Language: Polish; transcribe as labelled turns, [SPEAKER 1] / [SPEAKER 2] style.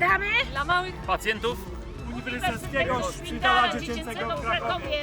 [SPEAKER 1] Gramy dla małych pacjentów
[SPEAKER 2] Uniwersyteckiego Szpitala Dziecięcego w Krakowie.